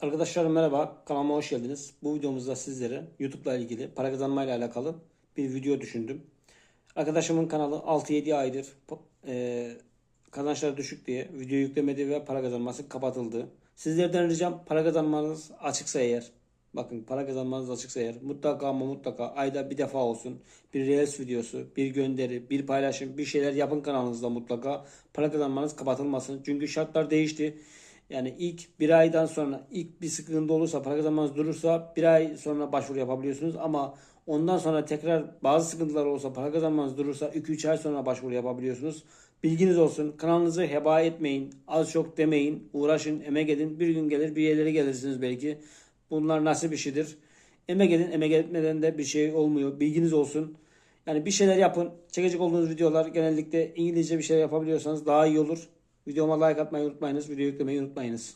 Arkadaşlar merhaba, kanalıma hoş geldiniz. Bu videomuzda sizlere YouTube ile ilgili para kazanma ile alakalı bir video düşündüm. Arkadaşımın kanalı 6-7 aydır e, kazançları düşük diye video yüklemedi ve para kazanması kapatıldı. Sizlerden ricam para kazanmanız açıksa eğer, bakın para kazanmanız açıksa eğer mutlaka ama mutlaka ayda bir defa olsun bir Reels videosu, bir gönderi, bir paylaşım, bir şeyler yapın kanalınızda mutlaka para kazanmanız kapatılmasın. Çünkü şartlar değişti. Yani ilk bir aydan sonra ilk bir sıkıntı olursa para kazanmanız durursa bir ay sonra başvuru yapabiliyorsunuz ama ondan sonra tekrar bazı sıkıntılar olursa para kazanmanız durursa 2-3 ay sonra başvuru yapabiliyorsunuz. Bilginiz olsun. Kanalınızı heba etmeyin. Az çok demeyin. Uğraşın, emek edin. Bir gün gelir bir yerlere gelirsiniz belki. Bunlar nasıl bir şeydir. Emek edin. Emek etmeden de bir şey olmuyor. Bilginiz olsun. Yani bir şeyler yapın. Çekecek olduğunuz videolar genellikle İngilizce bir şeyler yapabiliyorsanız daha iyi olur. Videoma like atmayı unutmayınız. Video yüklemeyi unutmayınız.